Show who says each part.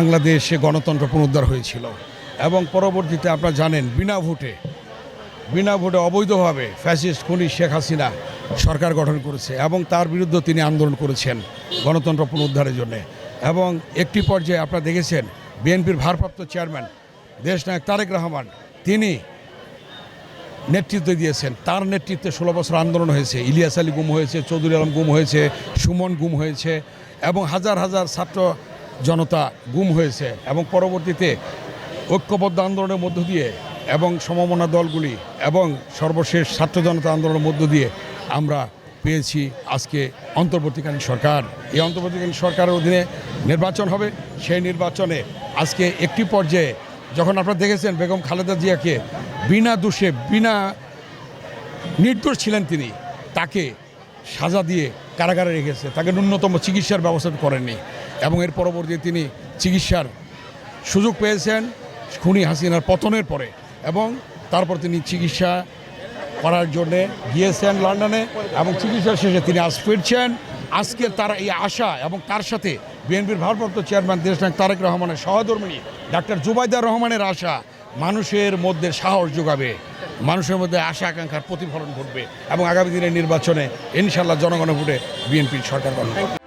Speaker 1: বাংলাদেশে গণতন্ত্র পুনরুদ্ধার হয়েছিল। এবং পরবর্তীতে আপনারা জানেন, বিনা ভোটে বিনা ভোটে অবৈধভাবে ফ্যাসিস্ট খুনি শেখ হাসিনা সরকার গঠন করেছে এবং তার বিরুদ্ধে তিনি আন্দোলন করেছেন গণতন্ত্র পুনরুদ্ধারের জন্য। এবং একটি পর্যায়ে আপনারা দেখেছেন, বিএনপির ভারপ্রাপ্ত চেয়ারম্যান দেশনায়ক তারেক রহমান, তিনি নেতৃত্ব দিয়েছেন। তার নেতৃত্বে ষোলো বছর আন্দোলন হয়েছে। ইলিয়াস আলী গুম হয়েছে, চৌধুরী আলম গুম হয়েছে, সুমন গুম হয়েছে এবং হাজার হাজার ছাত্র জনতা গুম হয়েছে এবং পরবর্তীতে ঐক্যবদ্ধ আন্দোলনের মধ্য দিয়ে এবং সমমনা দলগুলি এবং সর্বশেষ ছাত্র জনতা আন্দোলনের মধ্য দিয়ে আমরা পেয়েছি আজকে অন্তর্বর্তীকালীন সরকার। এই অন্তর্বর্তীকালীন সরকারের অধীনে নির্বাচন হবে। সেই নির্বাচনে আজকে একটি পর্যায়ে যখন আপনারা দেখেছেন বেগম খালেদা জিয়াকে বিনা দোষে, বিনা নির্দোষ ছিলেন তিনি, তাকে সাজা দিয়ে কারাগারে রেখেছে। তাকে ন্যূনতম চিকিৎসার ব্যবস্থা করেননি। এবং এর পরবর্তীতে তিনি চিকিৎসার সুযোগ পেয়েছেন খুনি হাসিনার পতনের পরে এবং তারপর তিনি চিকিৎসা করার জন্যে গিয়েছেন লন্ডনে এবং চিকিৎসা শেষে তিনি আজ ফিরছেন আজকে তার এই আশা এবং তার সাথে বিএনপির ভারপ্রাপ্ত চেয়ারম্যান দেশনায়ক তারেক রহমানের সহধর্মিনী ডাক্তার জুবাইদার রহমানের আশা মানুষের মধ্যে সাহস যোগাবে, মানুষের মধ্যে আশা আকাঙ্ক্ষার প্রতিফলন ঘটবে এবং আগামী দিনের নির্বাচনে ইনশাল্লাহ জনগণ ভোটে বিএনপির সরকার গঠন।